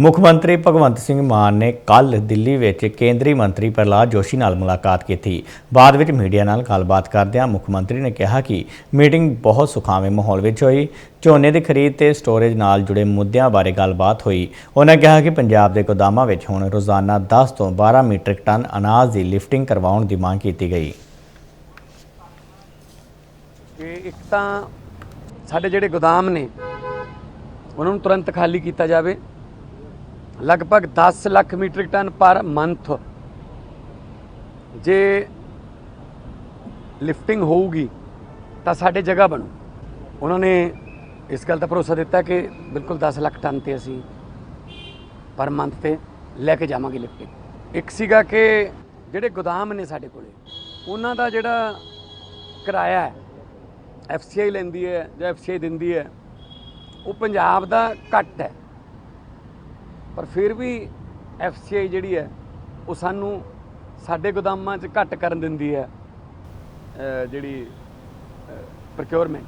ਮੁੱਖ ਮੰਤਰੀ ਭਗਵੰਤ ਸਿੰਘ ਮਾਨ ਨੇ ਕੱਲ ਦਿੱਲੀ ਵਿੱਚ ਕੇਂਦਰੀ ਮੰਤਰੀ ਪ੍ਰਹਲਾਦ ਜੋਸ਼ੀ ਨਾਲ ਮੁਲਾਕਾਤ ਕੀਤੀ। ਬਾਅਦ ਵਿੱਚ ਮੀਡੀਆ ਨਾਲ ਗੱਲਬਾਤ ਕਰਦਿਆਂ ਮੁੱਖ ਮੰਤਰੀ ਨੇ ਕਿਹਾ ਕਿ ਮੀਟਿੰਗ ਬਹੁਤ ਸੁਖਾਵੇਂ ਮਾਹੌਲ ਵਿੱਚ ਹੋਈ। ਝੋਨੇ ਦੀ ਖਰੀਦ ਤੇ ਸਟੋਰੇਜ ਨਾਲ ਜੁੜੇ ਮੁੱਦਿਆਂ ਬਾਰੇ ਗੱਲਬਾਤ ਹੋਈ। ਉਹਨਾਂ ਕਿਹਾ ਕਿ ਪੰਜਾਬ ਦੇ ਗੋਦਾਮਾਂ ਵਿੱਚ ਹੁਣ ਰੋਜ਼ਾਨਾ 10 ਤੋਂ 12 ਮੀਟ੍ਰਿਕ ਟਨ ਅਨਾਜ ਦੀ ਲਿਫਟਿੰਗ ਕਰਵਾਉਣ ਦੀ ਮੰਗ ਕੀਤੀ ਗਈ। ਕਿ ਇੱਕ ਤਾਂ ਸਾਡੇ ਜਿਹੜੇ ਗੋਦਾਮ ਨੇ ਉਹਨਾਂ ਨੂੰ ਤੁਰੰਤ ਖਾਲੀ ਕੀਤਾ ਜਾਵੇ। ਲਗਭਗ 10 lakh metric tonne per month. ਜੇ ਲਿਫਟਿੰਗ ਹੋਊਗੀ, ਤਾਂ ਸਾਡੇ ਜਗ੍ਹਾ ਬਣੂ। ਉਹਨਾਂ ਨੇ ਇਸ ਗੱਲ ਦਾ ਭਰੋਸਾ ਦਿੱਤਾ ਕਿ ਬਿਲਕੁਲ 10 ਲੱਖ ਟਨ ਤੇ ਅਸੀਂ ਪਰ ਮੰਥ ਤੇ ਲੈ ਕੇ ਜਾਵਾਂਗੇ ਲਿਫਟਿੰਗ। ਇੱਕ ਸੀਗਾ ਕਿ ਜਿਹੜੇ ਗੋਦਾਮ ਨੇ ਸਾਡੇ ਕੋਲੇ, ਉਹਨਾਂ ਦਾ ਜਿਹੜਾ ਕਿਰਾਇਆ ਹੈ, ਐਫਸੀਆਈ ਲੈਂਦੀ ਹੈ ਜਾਂ ਐਫਸੀਆਈ ਦਿੰਦੀ ਹੈ, ਉਹ ਪੰਜਾਬ ਦਾ ਘੱਟ ਹੈ। ਪਰ ਫਿਰ ਵੀ ਐਫਸੀਆਈ ਜਿਹੜੀ ਹੈ, ਉਹ ਸਾਨੂੰ ਸਾਡੇ ਗੋਦਾਮਾਂ 'ਚ ਘੱਟ ਕਰਨ ਦਿੰਦੀ ਹੈ ਜਿਹੜੀ ਪ੍ਰੋਕਿਉਰਮੈਂਟ